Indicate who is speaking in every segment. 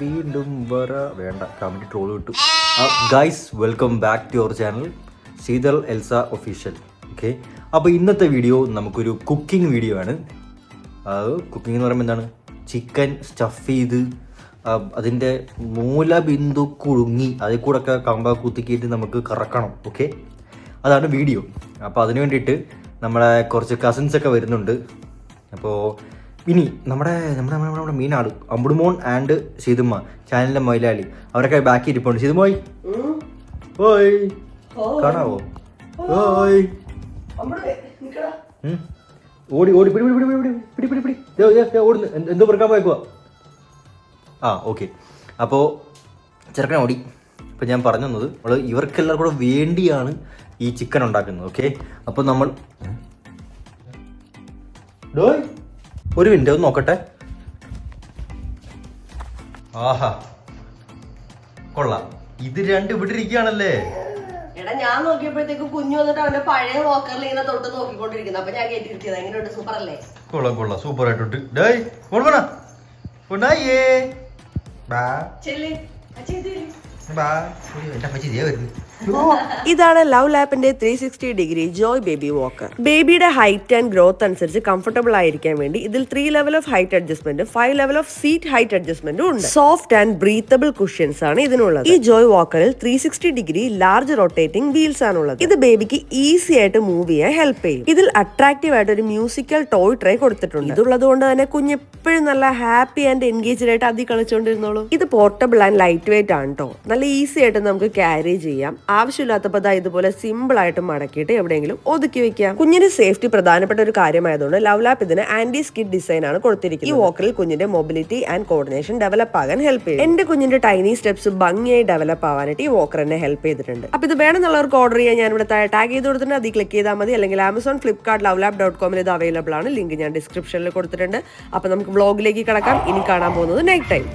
Speaker 1: വീണ്ടും വര. വേണ്ട കമന്റ് ട്രോൾ കിട്ടും guys welcome back to your channel Sheethal Elsa official okay അപ്പോൾ ഇന്നത്തെ വീഡിയോ നമുക്കൊരു കുക്കിംഗ് വീഡിയോ ആണ്. കുക്കിംഗ് എന്ന് പറയുമ്പോൾ എന്താണ്? ചിക്കൻ സ്റ്റഫ് ചെയ്ത് അതിന്റെ മൂലബിന്ദു കുഴുങ്ങി അതിൽ കൂടെ ഒക്കെ കമ്പ കുത്തിക്കിയിട്ട് നമുക്ക് കറക്കണം. ഓക്കെ അതാണ് വീഡിയോ അപ്പോൾ അതിന് വേണ്ടിയിട്ട് നമ്മളെ കുറച്ച് കസിൻസ് ഒക്കെ വരുന്നുണ്ട്. അപ്പോൾ ഇനി നമ്മുടെ നമ്മുടെ നമ്മുടെ നമ്മുടെ മീനാട് അമ്പുടുമോൻ ആൻഡ് സീതുമ്മ ചാനലിലെ മൊയിലാളി അവരൊക്കെ ബാക്കി ഇരിപ്പുണ്ട്. സീതുമോയ് ഓയ് കാണാവോ? ഓയ്. ഓടി ഓടി പിടി പിടി പിടി പിടി പിടി പിടി ഓടുന്നു. എന്ത്- പെറുക്കാൻ പോയേക്കുവാ? ആ ഓക്കെ അപ്പോ ചെറുക്കൻ ഓടി. ഇപ്പൊ ഞാൻ പറഞ്ഞു തന്നത് നമ്മൾ ഇവർക്കെല്ലാം കൂടെ വേണ്ടിയാണ് ഈ ചിക്കൻ ഉണ്ടാക്കുന്നത് ഓക്കെ അപ്പോൾ നമ്മൾ ഡോയ്. ഒരു മിനിറ്റ് ഒന്ന് നോക്കട്ടെ. ആഹാ. കൊള്ളാം. ഇത് രണ്ട് ഇവിടെ ഇരിക്കുകയാണല്ലേ
Speaker 2: എടാ ഞാൻ നോക്കിയപ്പോഴത്തേക്ക് കുഞ്ഞു വന്നിട്ട് അവന്റെ പഴയ വോക്കറിൽ ഇങ്ങനെ തൊട്ട് നോക്കിക്കൊണ്ടിരിക്കുന്നു. അപ്പൊ ഞാൻ കേട്ടിരിക്കുന്നത് എങ്ങനെയുണ്ട്? സൂപ്പർ അല്ലേ
Speaker 1: കൊള്ളാം. കൊള്ളാം. സൂപ്പർ ആയിട്ടുണ്ട് ഡേയ് കൊള്ളണ കൊണ്ടായേ ബാ
Speaker 2: ചെല്ലി
Speaker 1: ബാ എന്റെ പറ്റി ഇതേ വരുന്നു.
Speaker 2: ഇതാണ് love ലാപ്പിന്റെ three sixty degree joy baby walker. ബേബിയുടെ ഹൈറ്റ് ആൻഡ് ഗ്രോത്ത് അനുസരിച്ച് കംഫർട്ടബിൾ ആയിരിക്കാൻ വേണ്ടി ഇതിൽ three level of height adjustment five level of seat height അഡ്ജസ്റ്റ്മെന്റും ഉണ്ട്. സോഫ്റ്റ് ആൻഡ് ബ്രീത്തബിൾ കുഷ്യൻസ് ആണ് ഇതിനുള്ളത്. ഈ joy വാക്കറിൽ three sixty degree large rotating wheels ആണ് ഉള്ളത് ഇത് ബേബിക്ക് ഈസി ആയിട്ട് മൂവ് ചെയ്യാൻ ഹെൽപ്പ് ചെയ്യും. ഇതിൽ അട്രാക്റ്റീവ് ആയിട്ട് ഒരു മ്യൂസിക്കൽ ടോയ് ട്രേ കൊടുത്തിട്ടുണ്ട്. ഇതുള്ളത് കൊണ്ട് തന്നെ കുഞ്ഞ് എപ്പോഴും നല്ല ഹാപ്പി ആൻഡ് എൻഗേജ്ഡ് ആയിട്ട് അതി കളിച്ചോണ്ടിരുന്നോളൂ. ഇത് പോർട്ടബിൾ ആൻഡ് ലൈറ്റ് വെയിറ്റ് ആണ് കേട്ടോ നല്ല ഈസി ആയിട്ട് നമുക്ക് ക്യാരി ചെയ്യാം. ആവശ്യമില്ലാത്തപ്പോൾ ദാ ഇതുപോലെ സിമ്പിൾ ആയിട്ട് മടക്കിയിട്ട് എവിടെയെങ്കിലും ഒതുക്കി വെക്കാം കുഞ്ഞിന് സേഫ്റ്റി പ്രധാനപ്പെട്ട ഒരു കാര്യമായതുകൊണ്ട് ലവ് ലാപ്പ് ഇതിന് ആന്റി സ്കിഡ് ഡിസൈൻ ആണ് കൊടുത്തിരിക്കുന്നത്. ഈ വോക്കറിൽ കുഞ്ഞിന്റെ മൊബിലിറ്റി ആൻഡ് കോർഡിനേഷൻ ഡെവലപ്പ് ആകാൻ ഹെൽപ്പ് ചെയ്യും. എന്റെ കുഞ്ഞിന്റെ ടൈനി സ്റ്റെപ്സ് ഭംഗിയായി ഡെവലപ്പ് ആവാനായിട്ട് ഈ വോക്കർ എന്നെ ഹെൽപ്പ് ചെയ്തിട്ടുണ്ട്. അപ്പൊ ഇത് വേണമെന്നുള്ളവർക്ക് ഓർഡർ ചെയ്യാൻ ഞാൻ ഇവിടെ ടാഗ് ചെയ്ത് കൊടുത്തിട്ടുണ്ട്. അതിൽ ക്ലിക്ക് ചെയ്താൽ മതി. അല്ലെങ്കിൽ Amazon Flipkart love lap dot കോമിൽ ഇത് അവൈലബിൾ ആണ്. ലിങ്ക് ഞാൻ ഡിസ്ക്രിപ്ഷനിൽ കൊടുത്തിട്ടുണ്ട്. അപ്പൊ നമുക്ക് വ്ളോഗിലേക്ക് കിടക്കാം. ഇനി കാണാൻ പോകുന്നത് നൈറ്റ് ടൈം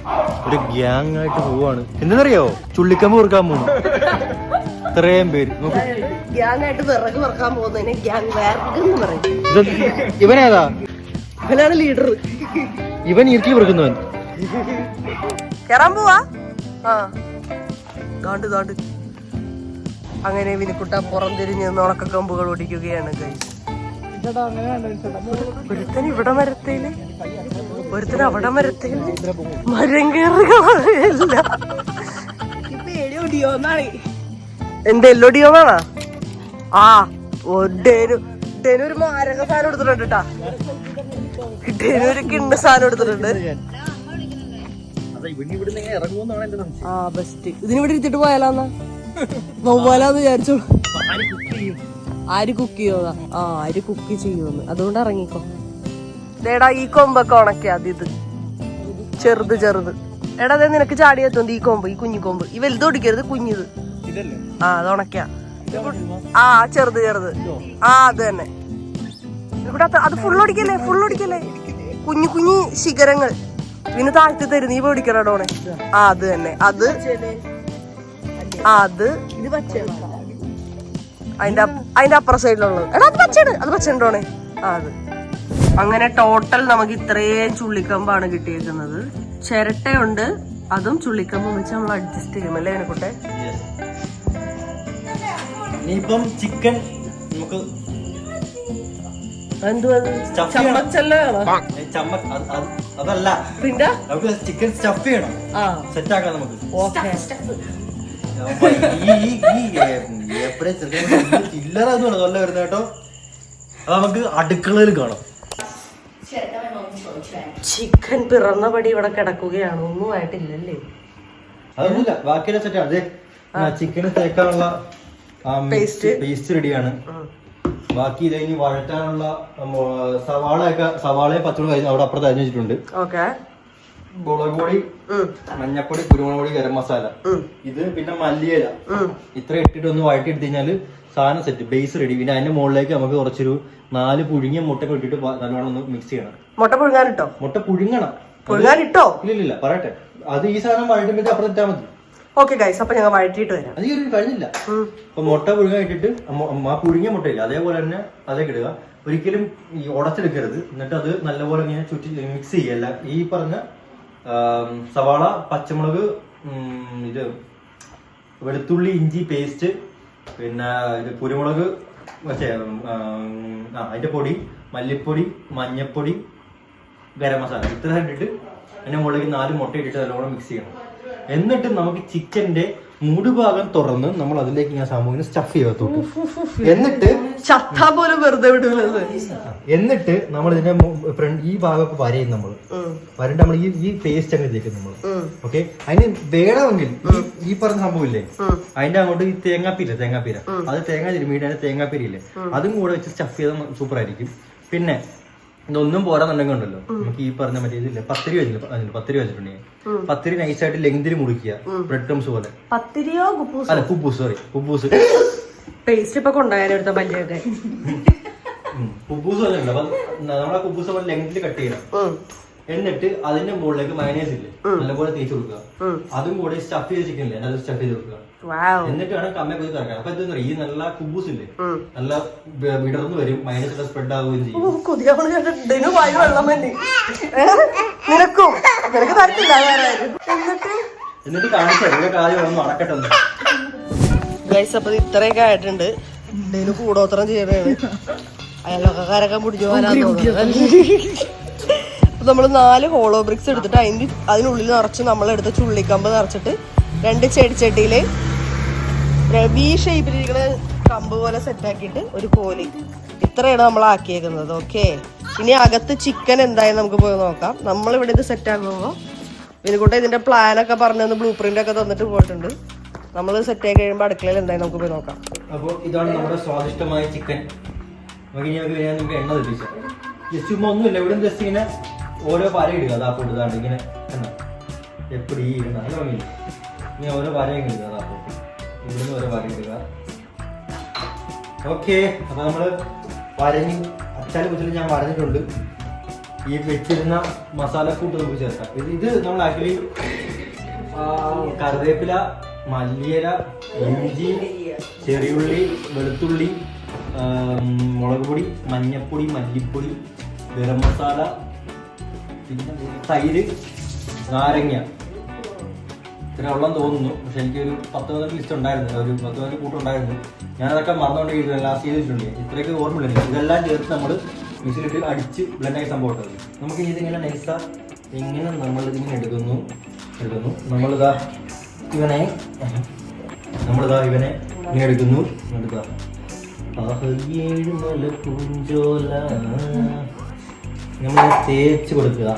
Speaker 1: ഒരു ഗ്യാങ് ആയിട്ട് പോവാണ്. എന്തെന്നറിയോ? ചുള്ളിക്കമ്പ് കൊടുക്കാൻ പോകുന്നു. ഇത്രയും പേര്. നോക്ക്.
Speaker 2: ഗ്യാങ് ആയിട്ട് വിറക് പറക്കാൻ പോകുന്നതിന് ഗ്യാങ് വേർഗ് എന്ന് പറയും.
Speaker 1: ഇത് ഇവനേതാ?
Speaker 2: ഇവനാണ് ലീഡർ.
Speaker 1: ഇവൻ ഇരിക്കി വെറുക്കുന്നവൻ.
Speaker 2: കേറാൻ പോവാ? ആ. താണ്ട് താണ്ട് അങ്ങനെ വിനിക്കുട്ട പുറം തിരിഞ്ഞ് ഉണക്ക കമ്പുകൾ ഒടിക്കുകയാണ്. ഒരുത്തൻ ഇവിടെ മരത്തേൽ? ഒരുത്തൻ അവിടെ മരത്തേൽ? മരം കയറുകയല്ല ഡിയോ വേണോ ആ ഒടേനു ഡേനു ഒരു മാരക സാധനം എടുത്തിട്ടുണ്ട് കേട്ടാ ഡേനു ഒരു കിണ്ണ സാധനം എടുത്തിട്ടുണ്ട്. ആ ബെസ്റ്റ് ഇതിനിവിടെ ഇരുത്തിട്ട് പോയാലാന്നാ വവ്വാലാന്ന് വിചാരിച്ചോളൂ ആര് കുക്ക് ചെയ്യുന്ന ആ ആര് കുക്ക് ചെയ്യുമെന്ന് അതുകൊണ്ട് ഇറങ്ങിക്കോ. ദേടാ ഈ കൊമ്പൊക്കെ ഉണക്കിയാ അത് ഇത്. ചെറുത് ചെറുത്. എടാ അതെ നിനക്ക് ചാടി ഈ കൊമ്പ് ഈ കുഞ്ഞു കൊമ്പ്. ഈ വലുത് ഓടിക്കരുത് കുഞ്ഞിത്. ആ അത് ഉണക്കിയാ. ആ ചെറുത് ചെറുത്. ആ അത് തന്നെ. ഇവിടെ അത് ഫുൾ ഓടിക്കല്ലേ ഫുൾ ഓടിക്കല്ലേ കുഞ്ഞു കുഞ്ഞു ശിഖരങ്ങൾ. ഇതിന് താഴ്ത്തി തരും നീ പേടിക്കണോണെ ആ അത് തന്നെ. അത് അത് അതിന്റെ അതിന്റെ അപ്പുറ സൈഡിലുള്ളത്. എടാ അത് പച്ചയാണ് അത് പച്ചണ്ടോണെ ആ അത്. അങ്ങനെ ടോട്ടൽ നമുക്ക് ഇത്രയും ചുള്ളിക്കമ്പാണ് കിട്ടിയേക്കുന്നത്. ചിരട്ടയുണ്ട്. അതും ചുള്ളിക്കമ്പും വെച്ച് നമ്മൾ അഡ്ജസ്റ്റ് ചെയ്യും. അല്ലേ അതിനെക്കൂട്ടെ
Speaker 1: ഇനിയിപ്പം ചിക്കൻ നമുക്ക്
Speaker 2: എന്തുവാ
Speaker 1: Stuff ചെയ്യണം.
Speaker 2: ചമ്മച്ചല്ലാണോ
Speaker 1: ഏ, ചമ്മ അത്- അത്- അതല്ല.
Speaker 2: പിന്നെ?
Speaker 1: നമുക്ക് ചിക്കൻ സ്റ്റഫ് ചെയ്യണം.
Speaker 2: ആ.
Speaker 1: സെറ്റ് ആക്കാം നമുക്ക്.
Speaker 2: ഓക്കെ.
Speaker 1: അപ്പൊ ഈ ഈ ഈ എപ്പോഴേ ചില്ലറ ഒന്നും നല്ല വരുന്നത് കേട്ടോ. അത് നമുക്ക് അടുക്കളയിൽ കാണാം.
Speaker 2: ചിക്കൻ പിറന്നപടി ഇവിടെ കിടക്കുകയാണ്. ഒന്നും ആയിട്ടില്ലല്ലേ?
Speaker 1: അതൊന്നുമില്ല. ബാക്കിയെല്ലാം സെറ്റ് അതെ ചിക്കൻ തേക്കാനുള്ള. പേസ്റ്റ് റെഡിയാണ് ബാക്കി ഇത് കഴിഞ്ഞ് വഴറ്റാനുള്ള ഒക്കെ സവാളയെ പച്ചമുളക് കഴിഞ്ഞ് അവിടെ അപ്പുറത്ത് അരിഞ്ഞു വെച്ചിട്ടുണ്ട്.
Speaker 2: ഓക്കെ.
Speaker 1: മുളക് പൊടി മഞ്ഞപ്പൊടി കുരുമുളക് പൊടി ഗരം മസാല. ഇത് പിന്നെ മല്ലിയില. ഇത്ര ഇട്ടിട്ട് ഒന്ന് വഴറ്റി എടുത്തു കഴിഞ്ഞാൽ സാധനം സെറ്റ് ബേസ് റെഡി പിന്നെ അതിന്റെ മുകളിലേക്ക് നമുക്ക് കുറച്ചൊരു നാല് പുഴുങ്ങിയ മുട്ട ഇട്ടിട്ട് നല്ലോണം ഒന്ന് മിക്സ് ചെയ്യണം.
Speaker 2: മുട്ട പുഴുങ്ങാനിട്ടോ?
Speaker 1: മുട്ട പുഴുങ്ങണം.
Speaker 2: പുഴുങ്ങാനിട്ടോ?
Speaker 1: ഇല്ല പറയട്ടെ. അത് ഈ സാധനം വഴറ്റുമ്പോൾ അപ്പുറത്ത് ഇട്ടാൽ മതി.
Speaker 2: ഓക്കെ ഗൈസ് അപ്പൊ ഞങ്ങൾ വഴറ്റിയിട്ട് വരാം.
Speaker 1: അത് ഈ ഒരു കഴിഞ്ഞില്ല. അപ്പൊ മുട്ട പുഴുങ്ങാൻ ഇട്ടിട്ട് ആ പുഴുങ്ങിയ മുട്ടയില്ല. അതേപോലെ തന്നെ അതേ ഇടുക ഒരിക്കലും ഈ ഉടച്ചെടുക്കരുത്. എന്നിട്ട് അത് നല്ലപോലെ ഇങ്ങനെ ചുറ്റി മിക്സ് ചെയ്യല്ല ഈ പറഞ്ഞ സവാള പച്ചമുളക് ഇത് വെളുത്തുള്ളി ഇഞ്ചി പേസ്റ്റ് പിന്നെ ഇത് കുരുമുളക് അതിന്റെ പൊടി മല്ലിപ്പൊടി മഞ്ഞപ്പൊടി ഗരം മസാല. ഇത്ര ഇട്ടിട്ട് അതിന്റെ മുകളിലേക്ക് നാല് മുട്ട ഇട്ടിട്ട് നല്ലോണം മിക്സ് ചെയ്യണം. എന്നിട്ട് നമുക്ക് ചിക്കന്റെ മൂടുഭാഗം തുറന്ന് നമ്മൾ അതിലേക്ക് ഞാൻ സാമൂഹിക സ്റ്റഫ് ചെയ്യത്തോട്ട് എന്നിട്ട്
Speaker 2: ചത്താ പോലും വെറുതെ വിടുന്നത്
Speaker 1: എന്നിട്ട് നമ്മൾ ഇതിന്റെ ഫ്രണ്ട് ഈ ഭാഗമൊക്കെ വരയും നമ്മൾ. വരണ്ട് നമ്മൾ ഈ ഈ പേസ്റ്റ് അങ്ങ് ഇതിലേക്ക് നമ്മൾ. ഓക്കെ അതിന് വേണമെങ്കിൽ ഈ- പറഞ്ഞ സംഭവമില്ലേ? അതിന്റെ അങ്ങോട്ട് ഈ തേങ്ങാപ്പീര തേങ്ങാപ്പീര. അത് തേങ്ങാ തിരുമ്മിയിട്ട് അതിന്റെ തേങ്ങാപ്പീരില്ലേ അതും കൂടെ വെച്ച് സ്റ്റഫ് ചെയ്താൽ സൂപ്പർ ആയിരിക്കും പിന്നെ ഇതൊന്നും പോരാന്നുണ്ടെങ്കിൽ ഉണ്ടല്ലോ. നമുക്ക് ഈ പറഞ്ഞ മറ്റേ ഇതില്ല? പത്തിരി വെച്ചില്ല? അതിന് പത്തിരി വെച്ചിട്ടുണ്ടെങ്കിൽ പത്തിരി നൈസായിട്ട് ലെങ്തിൽ മുറിക്കുക. ബ്രെഡ് ക്രംസ് പോലെ.
Speaker 2: പത്തിരിയോ കുപ്പൂസ്
Speaker 1: അല്ല കുബൂസ് സോറി കുബൂസ്.
Speaker 2: പേസ്റ്റ് ഇപ്പൊ കൊണ്ടുപോയാലെടുത്ത പല്ലിയൊക്കെ
Speaker 1: കുബൂസ് പോലെ നമ്മളെ കുബൂസ് പോലെ ലെങ്തിൽ കട്ട് ചെയ്യണം. എന്നിട്ട് അതിന്റെ മുകളിലേക്ക് മയനേസ് ഇല്ലേ? നല്ലപോലെ തേച്ച് കൊടുക്കുക. അതും കൂടെ സ്റ്റഫ് ചെയ്ത് ചിക്കൻ ഇല്ലേ? അത് സ്റ്റഫ് ചെയ്ത് കൊടുക്കുക. എന്നിട്ട് വേണം കമ്മ പോയി തുറക്കാൻ അപ്പൊ എന്താ ഈ നല്ല കുബൂസ് ഇല്ലേ നല്ല വിടർന്നു വരും. മൈനസ് സ്പ്രെഡ് ആവുകയും ചെയ്യും.
Speaker 2: കൊതിയാവണ് കേട്ടിട്ട് വായി വെള്ളം തന്നെ നിനക്കും. നിനക്ക് തരത്തില്ല വേറെ എന്നിട്ട്?
Speaker 1: എന്നിട്ട് കാണിച്ചാൽ ഇവിടെ ആദ്യം ഒന്ന് നടക്കട്ടെ ഒന്ന്
Speaker 2: ഗൈസ് അപ്പൊ ഇത്രയൊക്കെ ആയിട്ടുണ്ട്. ഇതിന് കൂടോത്രം ചെയ്യണതാണ് അയൽവക്കക്കാരൊക്കെ പിടിച്ചു അപ്പൊ നമ്മൾ നാല് ഹോളോ ബ്രിക്സ് എടുത്തിട്ട് അതിന് അതിനുള്ളിൽ നിറച്ച് നമ്മളെടുത്ത ചുള്ളിക്കമ്പ് നിറച്ചിട്ട് രണ്ട് ചെടിച്ചട്ടിയിൽ ബി ഷേപ്പിലിരിക്കുന്ന കമ്പ് പോലെ സെറ്റ് ആക്കിയിട്ട് ഒരു കോലി. ഇത്രയാണ് നമ്മൾ ആക്കിയേക്കുന്നത്. ഓക്കെ ഇനി അകത്ത് ചിക്കൻ എന്തായാലും നമുക്ക് പോയി നോക്കാം. നമ്മൾ ഇവിടെ ഇത് സെറ്റ് ആക്കുമ്പോൾ ഇതിനെക്കൂട്ട് ഇതിന്റെ പ്ലാനൊക്കെ പറഞ്ഞു ബ്ലൂ പ്രിന്റ് ഒക്കെ തന്നിട്ട് പോയിട്ടുണ്ട്. നമ്മൾ സെറ്റ് ആയി കഴിയുമ്പോൾ അടുക്കളയിൽ എന്തായാലും നമുക്ക് പോയി നോക്കാം.
Speaker 1: അപ്പോൾ ഇതാണ് നമ്മുടെ സ്വാദിഷ്ടമായ ചിക്കൻ എണ്ണ ജസ്റ്റ് ജസ്റ്റ് ഓരോ പാര ഇടുക. അതാ ഇങ്ങനെ എപ്പോഴും ഈ ഇടുന്ന? ഇങ്ങനെ ഓരോ പാരയും ഇടുക. ഇവിടുന്ന് ഒരു വരയിടുക ഓക്കെ അപ്പൊ നമ്മൾ വരഞ്ഞ് അച്ചാലും കുച്ചിൽ ഞാൻ വരഞ്ഞിട്ടുണ്ട്. ഈ വെച്ചിരുന്ന മസാലക്കൂട്ട് നമുക്ക് ചേർക്കാം. ഇത് നമ്മൾ ആക്ച്വലി കറിവേപ്പില മല്ലിയില ഇഞ്ചി ചെറിയുള്ളി വെളുത്തുള്ളി മുളക് പൊടി മഞ്ഞപ്പൊടി മല്ലിപ്പൊടി ഗരം മസാല പിന്നെ തൈര് നാരങ്ങ. ഇത്ര ഉള്ളെന്ന് തോന്നുന്നു. പക്ഷെ എനിക്കൊരു പത്ത് പതിനെട്ട് ലിസ്റ്റ് ഉണ്ടായിരുന്നു. ഒരു പത്ത് പതിനെട്ട് കൂട്ടുണ്ടായിരുന്നു ഞാനതൊക്കെ മറന്നുകൊണ്ട് ലാസ്റ്റ് ചെയ്തിട്ടുണ്ട് ഇത്രയൊക്കെ ഓർമ്മയില്ല ഇതെല്ലാം ചേർത്ത് നമ്മൾ മിസിലിട്ട് അടിച്ച് ബ്ലെൻഡായി സംഭവം ഇട്ടത് നമുക്ക് ഇതിങ്ങനെ നൈസ ഇങ്ങനെ നമ്മൾ ഇതിങ്ങനെ എടുക്കുന്നു? എടുക്കുന്നു. നമ്മളിതാ ഇവനെ നമ്മളിതാ ഇവനെ ഇങ്ങനെ എടുക്കുന്നു. എടുക്കുക നമ്മൾ തേച്ച് കൊടുക്കുക.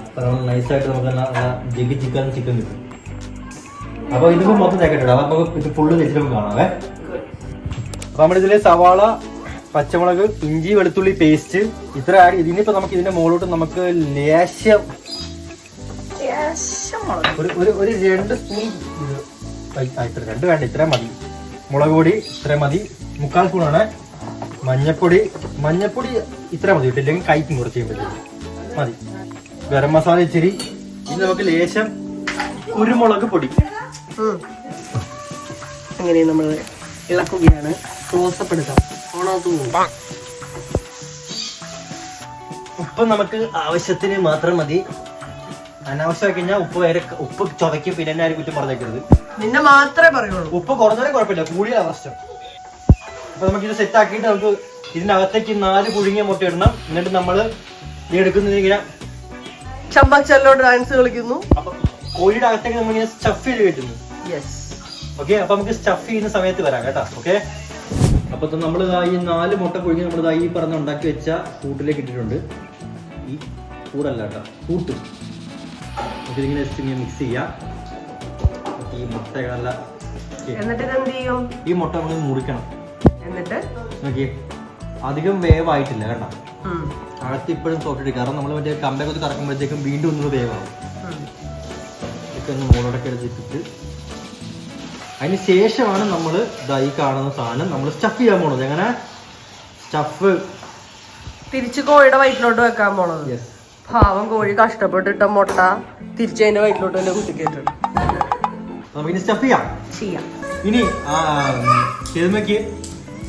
Speaker 1: നൈസായിട്ട് നമുക്ക് നല്ല ജഗ് ചിക്കൻ ചിക്കൻ കിട്ടും. അപ്പൊ ഇതിപ്പോ മൊത്തം തേക്കട്ടെ അപ്പൊ ഇത് ഫുള്ള് തേച്ചിട്ട് നമുക്ക് കാണാവേ അപ്പൊ നമ്മളിതിൽ സവാള പച്ചമുളക് ഇഞ്ചി വെളുത്തുള്ളി പേസ്റ്റ് ഇത്ര ആഡ് ഇതിനിപ്പോ നമുക്ക് ഇതിന്റെ മുകളിലോട്ട് നമുക്ക് ലേശം ഒരു ഒരു ഒരു രണ്ട് സ്പൂൺ ഇത് ഇത്ര രണ്ട് വേണ്ട ഇത്രയും മതി. മുളക് പൊടി ഇത്രയും മതി. മുക്കാൽ സ്പൂണാണ് മഞ്ഞപ്പൊടി മഞ്ഞപ്പൊടി ഇത്ര മതി കിട്ടില്ലെങ്കിൽ കൈക്കും കുറച്ച് കഴിയുമ്പോഴത്തേക്ക് മതി. ഗരം മസാല ഇച്ചിരി. ഇനി നമുക്ക് ലേശം കുരുമുളക് പൊടി.
Speaker 2: അങ്ങനെ നമ്മൾ ഇളക്കുകയാണ്. ക്ലോസപ്പ് എടുക്കാം ഓണാത്തു
Speaker 1: ഉപ്പ് നമുക്ക് ആവശ്യത്തിന് മാത്രം മതി. അനാവശ്യമായി കഴിഞ്ഞാൽ ഉപ്പ് വേറെ ഉപ്പ് ചുവയ്ക്കും പിന്നെ എന്നെ ആരും കുറ്റം പറഞ്ഞേക്കരുത്.
Speaker 2: നിന്നെ മാത്രമേ പറയുള്ളൂ.
Speaker 1: ഉപ്പ് കുറഞ്ഞാലും കുഴപ്പമില്ല. കൂടിയ പ്രശ്നം. അപ്പൊ നമുക്ക് ഇത് സെറ്റ് ആക്കിയിട്ട് നമുക്ക് ഇതിന്റെ അകത്തേക്ക് നാല് പുഴുങ്ങിയ മുട്ട ഇടണം. എന്നിട്ട് നമ്മൾ ഈ എടുക്കുന്നത് ഇങ്ങനെ
Speaker 2: ചമ്പാച്ചല്ലോ ഡാൻസ് കളിക്കുന്നു.
Speaker 1: അപ്പൊ കോഴിയുടെ അകത്തേക്ക് നമ്മൾ ഇങ്ങനെ സ്റ്റഫ് ചെയ്ത് കയറ്റുന്നു
Speaker 2: യെസ്
Speaker 1: ഓക്കെ അപ്പൊ നമുക്ക് സ്റ്റഫ് ചെയ്യുന്ന സമയത്ത് വരാം കേട്ടോ. ഓക്കെ അപ്പൊ നമ്മൾ ഈ നാല് മുട്ട കൊഴിഞ്ഞ് നമ്മൾ ഈ പറഞ്ഞ ഉണ്ടാക്കി വെച്ച കൂട്ടിലേക്ക് ഇട്ടിട്ടുണ്ട്. ഈ കൂടല്ല കേട്ടോ കൂട്ട്. നമുക്ക് ഇതിങ്ങനെ ജസ്റ്റ് ഇങ്ങനെ മിക്സ് ചെയ്യാം. ഈ മുട്ട
Speaker 2: എന്നിട്ട് ഇതെന്ത് ചെയ്യും?
Speaker 1: ഈ മുട്ട നമ്മൾ മുറിക്കണം.
Speaker 2: എന്നിട്ട്?
Speaker 1: നോക്കിയേ അധികം വേവായിട്ടില്ല കേട്ടോ. അകത്ത് ഇപ്പോഴും സോഫ്റ്റ് കാരണം നമ്മൾ മറ്റേ കമ്പയൊക്കെ കറക്കുമ്പോഴത്തേക്കും വീണ്ടും ഒന്ന് വേവാകും. ഇതൊക്കെ ഒന്ന് മുകളോടൊക്കെ എടുത്തിട്ട് അതിന് ശേഷമാണ് നമ്മൾ ഇതായി കാണുന്ന സാധനം നമ്മൾ സ്റ്റഫ് ചെയ്യാൻ പോണത്. എങ്ങനെ സ്റ്റഫ്
Speaker 2: തിരിച്ച് കോഴിയുടെ വയറ്റിലോട്ട് വെക്കാൻ പോണത്.
Speaker 1: ഭാവം
Speaker 2: പാവം കോഴി കഷ്ടപ്പെട്ടിട്ട മുട്ട തിരിച്ചതിന്റെ വയറ്റിലോട്ട് തന്നെ കുത്തിക്കേറ്റുണ്ട്
Speaker 1: നമുക്കിനി സ്റ്റഫ് ചെയ്യാം.
Speaker 2: ചെയ്യാം.
Speaker 1: ഇനി ചെതുമയ്ക്ക്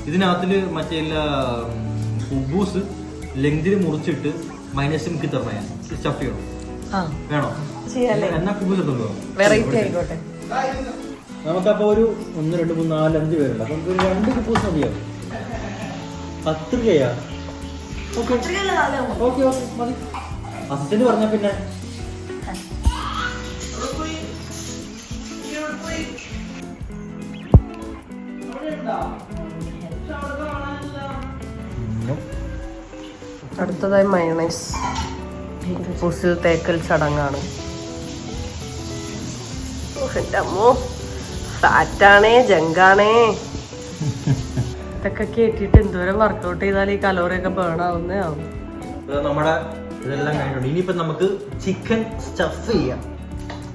Speaker 1: ഇതിനകത്തിൽ മറ്റേ ഉബൂസ് ലെങ്തിൽ മുറിച്ചിട്ട് മൈനസ് മുക്കി തരണ സ്റ്റഫ് ചെയ്യണം. വേണോ?
Speaker 2: ചെയ്യാല്ലേ? വെറൈറ്റി ആയിക്കോട്ടെ.
Speaker 1: നമുക്കപ്പോ ഒരു ഒന്ന് രണ്ട് മൂന്ന് നാല് അഞ്ച് പേരുണ്ട്. അപ്പൊ നമുക്ക് ഒരു രണ്ട് കുപ്പൂസ് മതിയാവും പത്ത് രൂപയാ ഓക്കെ. ഓക്കെ ഓക്കെ മതി. അസിസ്റ്റന്റ് പറഞ്ഞ പിന്നെ.
Speaker 2: അടുത്തതായി മയണൈസ് കുപ്പൂസിൽ തേക്കൽ ചടങ്ങാണ്. എന്റെ ഫാറ്റാണേ ജങ്കാണേ. ഇതൊക്കെ കേട്ടിട്ട് എന്തോരം വർക്കൗട്ട് ചെയ്താൽ ഈ കലോറിയൊക്കെ ബേൺ ആവുന്നേ ആവും.
Speaker 1: ഇത് നമ്മുടെ ഇതെല്ലാം കഴിഞ്ഞിട്ടുണ്ട്. ഇനിയിപ്പോ നമുക്ക് ചിക്കൻ സ്റ്റഫ് ചെയ്യാം.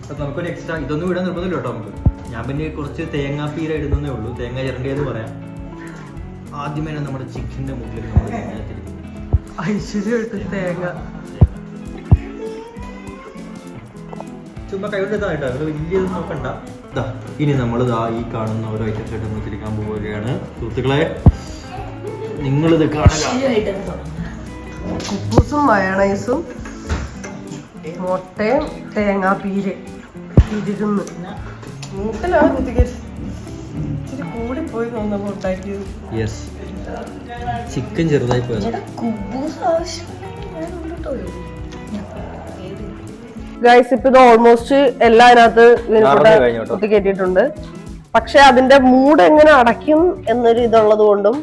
Speaker 1: അപ്പൊ നമുക്കൊരു എക്സ്ട്രാ ഇതൊന്നും ഇടാൻ നിർബന്ധമില്ല കേട്ടോ നമുക്ക്. ഞാൻ പിന്നെ കുറച്ച് തേങ്ങാപ്പീര ഇടുന്നേ ഉള്ളൂ. തേങ്ങ ചിരണ്ടിയത് പറയാം. ആദ്യമേ നമ്മുടെ ചിക്കന്റെ മുകളിൽ നമ്മൾ തേങ്ങ. ചുമ്മാ കൈകൊണ്ട് ഇതായിട്ടോ അത് വലിയത് നോക്കണ്ട. ഇതാ ഇനി നമ്മൾ ദാ ഈ കാണുന്ന ഓരോ ഐറ്റംസ് ആയിട്ട് നമ്മൾ തിരിക്കാൻ പോവുകയാണ്. സുഹൃത്തുക്കളെ നിങ്ങളിത് കാണുക.
Speaker 2: കുബൂസും മയണൈസും മുട്ടയും തേങ്ങാപ്പീര് ഇരുന്ന് മൂട്ടിലാണ് കുത്തിക്കരി കൂടി പോയി തോന്നപ്പോ ഉണ്ടാക്കിയത്.
Speaker 1: യെസ് ചിക്കൻ ചെറുതായി പോയത്.
Speaker 2: ഗൈസ് ഇപ്പൊ ഇത് ഓൾമോസ്റ്റ് എല്ലാം അതിനകത്ത് കുത്തി കയറ്റിയിട്ടുണ്ട്. പക്ഷെ അതിന്റെ മൂഡ് എങ്ങനെ അടയ്ക്കും എന്നൊരു ഇതുള്ളത് കൊണ്ടും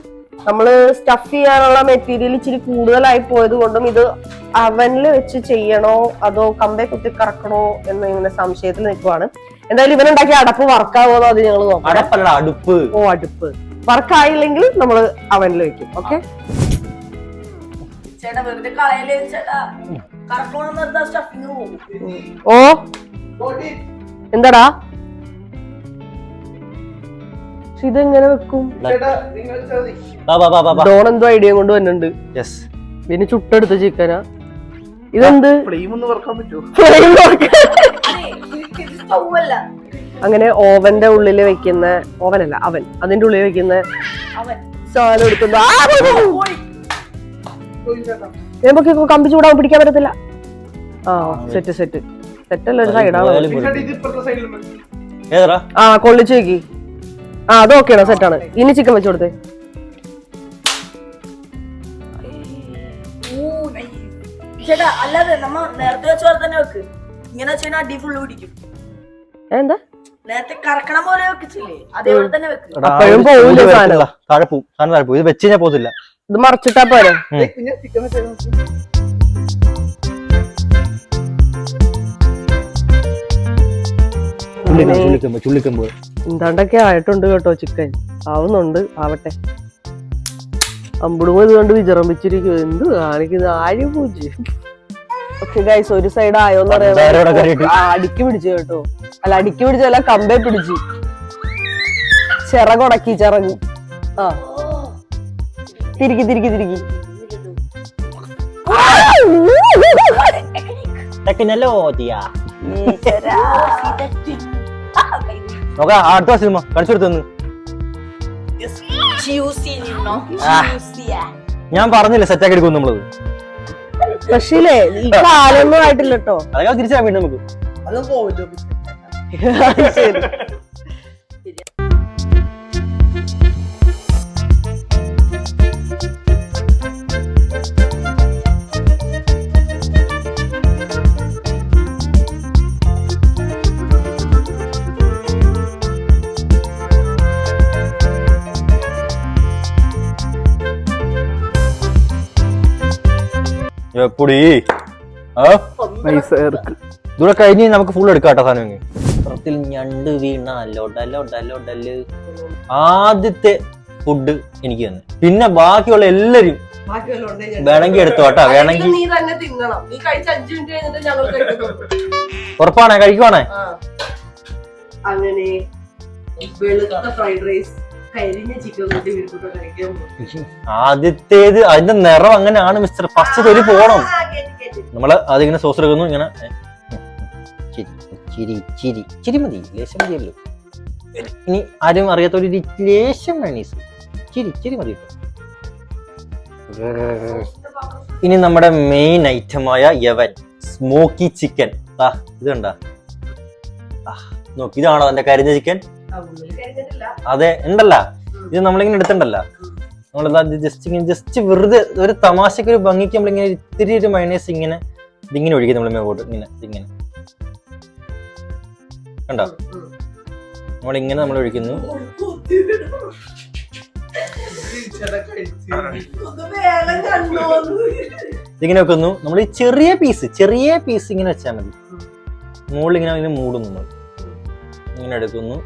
Speaker 2: നമ്മൾ സ്റ്റഫ് ചെയ്യാനുള്ള മെറ്റീരിയൽ ഇച്ചിരി കൂടുതലായി പോയത് കൊണ്ടും ഇത് അവനിൽ വെച്ച് ചെയ്യണോ അതോ കമ്പേ കുത്തി കറക്കണോ എന്ന് ഇങ്ങനെ സംശയത്തിൽ നിൽക്കുവാണ്. എന്തായാലും ഇവനുണ്ടാക്കിയ അടപ്പ് വർക്കാവോ അത് ഞങ്ങൾ നോക്കാം.
Speaker 1: അടുപ്പ്.
Speaker 2: ഓ അടുപ്പ്. വർക്കായില്ലെങ്കിൽ നമ്മൾ അവനിൽ വെക്കും ഓക്കെ
Speaker 3: ചേട്ടാ വെറുതെ കളയല്ലേ ചേട്ടാ?
Speaker 2: ഓ? എന്താടാ? ഇതെങ്ങനെ വെക്കും? ഡോൺ എന്തോ ഐഡിയ കൊണ്ട് വന്നിട്ടുണ്ട്.
Speaker 1: യെസ്
Speaker 2: പിന്നെ ചുട്ടെടുത്ത ചിക്കനാ. ഇതെന്ത്? അങ്ങനെ ഓവന്റെ ഉള്ളിൽ വെക്കുന്ന ഓവനല്ല അവൻ. അതിന്റെ ഉള്ളിൽ വെക്കുന്ന
Speaker 3: അവൻ.
Speaker 2: സാധനം എടുക്കുന്ന. നമുക്ക് കമ്പി ചൂടാവും പിടിക്കാൻ പറ്റത്തില്ല. ആ സെറ്റ് സെറ്റ്. സെറ്റല്ല ഒരു സൈഡാണ് ആ കൊള്ളിച്ചു വെക്കി ആ അത് ഓക്കെയാണോ സെറ്റാണ് ഇനി ചിക്കൻ വെച്ച് കൊടുത്തേ.
Speaker 3: ചേട്ടാ അല്ലാതെ നമ്മ നേരത്തെ വെച്ച പോലെ തന്നെ വെക്ക്. ഇങ്ങനെ വെച്ചാൽ അടി ഫുള്ള് പിടിക്കും.
Speaker 2: എന്താ?
Speaker 3: നേരത്തെ കറക്കണം പോലെ വെക്കിച്ചില്ലേ? അതേപോലെ തന്നെ വെക്ക്.
Speaker 2: അപ്പോഴും പോവില്ല സാധനം.
Speaker 1: താഴെ പോകും താഴെ പോകും ഇത് വെച്ച് കഴിഞ്ഞാൽ പോകത്തില്ല.
Speaker 2: ഇത് മറച്ചിട്ടാ പോരെ.
Speaker 4: പിന്നെ ചിക്കൻ
Speaker 2: എന്താണ്ടൊക്കെ ആയിട്ടുണ്ട് കേട്ടോ ചിക്കൻ. ആവുന്നുണ്ട് ആവട്ടെ. അമ്പുടുമ്പോ ഇത് കണ്ട് വിചറമ്പിച്ചിരിക്കും എന്ത് കാണിക്കുന്നത് ആരും പൂജ പക്ഷെ ഗൈസ് ഒരു സൈഡ് ആയോന്ന്
Speaker 1: പഞ്ചസാര ഇവിടെ കയറിയിട്ട്.
Speaker 2: പറയാ അടിക്ക് പിടിച്ചു കേട്ടോ. അല്ല അടിക്ക് പിടിച്ചല്ല കമ്പേ പിടിച്ചു. ചിറകുടക്കി ചിറക് ആ. തിരികി തിരികി
Speaker 1: നോക്കാം അടുത്ത സിനിമ. കൊടുത്തു. ഞാൻ പറഞ്ഞില്ല സെറ്റാക്കി എടുക്കും നമ്മളത്
Speaker 2: പക്ഷേ ഈ കാലൊന്നും ആയിട്ടില്ല കേട്ടോ
Speaker 1: അതൊക്കെ തിരിച്ചാ വീണ്ടും നമുക്ക്
Speaker 4: അത് പോവില്ലോ.
Speaker 1: എപ്പൊടി ഇതൂടെ കഴിഞ്ഞ് നമുക്ക് ഫുൾ എടുക്കാം കേട്ടോ സാധനം. പുറത്തിൽ ഞണ്ട് ആദ്യത്തെ ഫുഡ് എനിക്ക് തന്നെ. പിന്നെ ബാക്കിയുള്ള എല്ലാരും വേണമെങ്കിൽ എടുത്തു കേട്ടോ. വേണമെങ്കിൽ
Speaker 2: നീ തന്നെ തിന്നണം. നീ കഴിച്ച അഞ്ചു മിനിറ്റ് കഴിഞ്ഞിട്ട് ഞങ്ങൾ കഴിക്കുന്നു
Speaker 1: ഉറപ്പാണേ? കഴിക്കുവാണേ.
Speaker 2: അങ്ങനെ വെളുത്ത ഫ്രൈഡ് റൈസ്
Speaker 1: ആദ്യത്തേത് അതിന്റെ നിറം അങ്ങനെയാണ് മിസ്റ്റർ ഫസ്റ്റ് തൊലി പോണം നമ്മൾ അതിങ്ങനെ സോസ് എടുക്കുന്നു ഇങ്ങനെ. ചിരി ചിരി ചിരി. ചിരി മതി ലേശം മതിയല്ലോ. ഇനി ആരും അറിയാത്ത ഒരു ലേശം മണീസ് ചിരി ചിരി മതി ഇനി നമ്മുടെ മെയിൻ ഐറ്റമായ യവൻ സ്മോക്കി ചിക്കൻ ആ ഇതുണ്ടാ നോക്ക് ഇതാണോ അതിന്റെ കരിഞ്ഞ ചിക്കൻ അതെ ഉണ്ടല്ല. ഇത് നമ്മളിങ്ങനെ എടുത്തിണ്ടല്ല നമ്മളിതാ ജസ്റ്റ് ഇങ്ങനെ ജസ്റ്റ് വെറുതെ ഒരു തമാശക്ക് ഒരു ഭംഗിക്ക് നമ്മളിങ്ങനെ ഇത്തിരി ഒരു മൈനസ് ഇങ്ങനെ ഇതിങ്ങനെ ഒഴിക്കും നമ്മൾ മേപ്പോട്ട് ഇങ്ങനെ ഇങ്ങനെ കണ്ടോ? നമ്മളിങ്ങനെ നമ്മൾ ഒഴിക്കുന്നു. ഇതിങ്ങനെ വെക്കുന്നു. നമ്മൾ ഈ ചെറിയ പീസ് ചെറിയ പീസ് ഇങ്ങനെ വെച്ചാൽ മതി. മുകളിൽ ഇങ്ങനെ ഇങ്ങനെ മൂടുന്നു നമ്മൾ ഇങ്ങനെ എടുക്കുന്നു.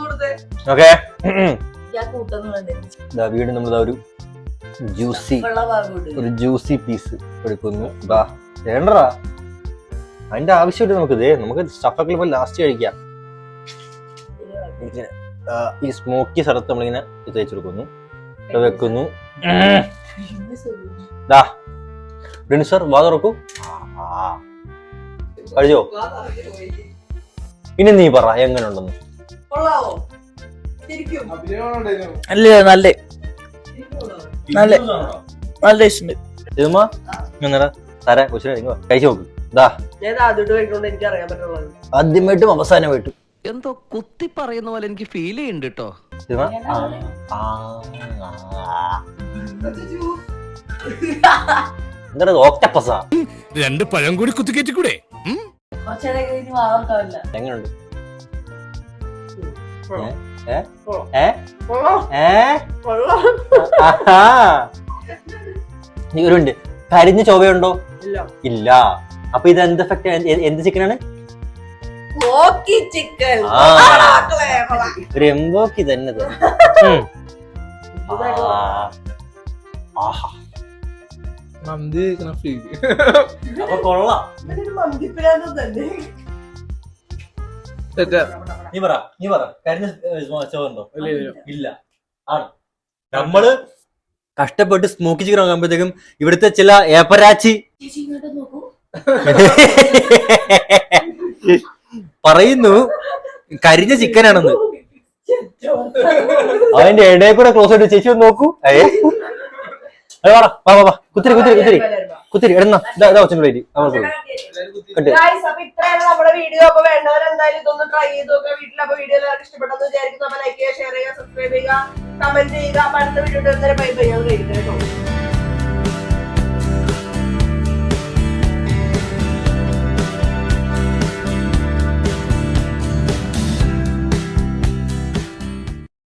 Speaker 2: കൊടുത്തേ
Speaker 1: ഓക്കെ വീട് നമ്മൾ ഒരു ജ്യൂസി. ഒരു ജ്യൂസി പീസ് എടുക്കുന്നു. ഇതാ വേണ്ടടാ. അതിന്റെ ആവശ്യമില്ല നമുക്ക് ഇതേ നമുക്ക് സ്റ്റഫൊക്കെ ഇപ്പൊ ലാസ്റ്റ് കഴിക്കാം. ഈ സ്മോക്കി സ്ഥലത്ത് നമ്മളിങ്ങനെ ഇത് കൊടുക്കുന്നു വെക്കുന്നു. ദാ സർ വാ തുറക്കൂ. കഴിച്ചോ ഇനി നീ പറ എങ്ങനെ ഉണ്ടെന്ന്
Speaker 3: അല്ല നല്ല നല്ല നല്ല ടേസ്റ്റ് ഉണ്ട്.
Speaker 1: ഇതുമ്മ തരാ കൊച്ചിനെ. കഴിച്ചു നോക്ക്.
Speaker 2: ആദ്യമായിട്ട് എനിക്ക് അറിയാൻ പറ്റുള്ളത്
Speaker 1: ആദ്യമായിട്ടും അവസാനമായിട്ടും
Speaker 5: എന്തോ കുത്തി പറയുന്ന പോലെ എനിക്ക് ഫീൽ ചെയ്യുന്നുണ്ട് കേട്ടോ
Speaker 6: രണ്ട് പഴം കൂടി
Speaker 3: വാർത്താവില്ല
Speaker 1: എങ്ങനെയുണ്ട് ഒരുണ്ട് കരിഞ്ഞ ചൊവയുണ്ടോ?
Speaker 2: ഇല്ല.
Speaker 1: ഇല്ല. അപ്പൊ ഇത് എന്ത് എഫക്ട് എന്ത് ചിക്കനാണ്
Speaker 2: ആണ്? ചിക്കൻ
Speaker 1: ആ. ഒരു എംബോക്കി തന്നെ ഇത്. ആ. ആഹാ.
Speaker 4: മന്തി
Speaker 1: കൊള്ളാം.
Speaker 2: മന്തിപ്പിരാന്ന് തന്നെ.
Speaker 1: നീ പറ നീ പറ. കരിഞ്ഞ ചോറുണ്ടോ
Speaker 4: ഇല്ല, ഇല്ല.
Speaker 1: ഇല്ല. ആണ്. നമ്മൾ കഷ്ടപ്പെട്ട് സ്മോക്കി ചിക്കൻ വാങ്ങുമ്പോഴത്തേക്കും ഇവിടുത്തെ ചില ഏപ്പരാച്ചി. പറയുന്നു കരിഞ്ഞ ചിക്കനാണെന്ന്. അതിന്റെ ഇടയിൽ കൂടെ ക്ലോസ് ആയിട്ട് ചേച്ചി ഒന്ന് നോക്കൂ. വാടാ, വാ വാ വാ. കുത്തിരി കുത്തിരി കുത്തിരി. കുത്തിരി ഇടുന്ന. ഇതാ ഇതാ ഒച്ചും പ്ലേറ്റ് കണ്ട്.
Speaker 2: Guys, അപ്പൊ ഇത്രയാണ് നമ്മുടെ വീഡിയോ അപ്പൊ വേണ്ടവരെന്തായാലും ഇതൊന്ന് ട്രൈ ചെയ്ത് നോക്കുക വീട്ടിൽ അപ്പൊ വീഡിയോ എല്ലാവർക്കും ഇഷ്ടപ്പെട്ടെന്ന് വിചാരിക്കുന്നു. അപ്പൊ ലൈക്ക് ചെയ്യുക ഷെയർ ചെയ്യുക സബ്സ്ക്രൈബ് ചെയ്യുക കമന്റ് ചെയ്യുക. അപ്പൊ അടുത്ത വീഡിയോ ബൈ ബൈ ഞാൻ കഴിക്കുന്നത് കേട്ടോ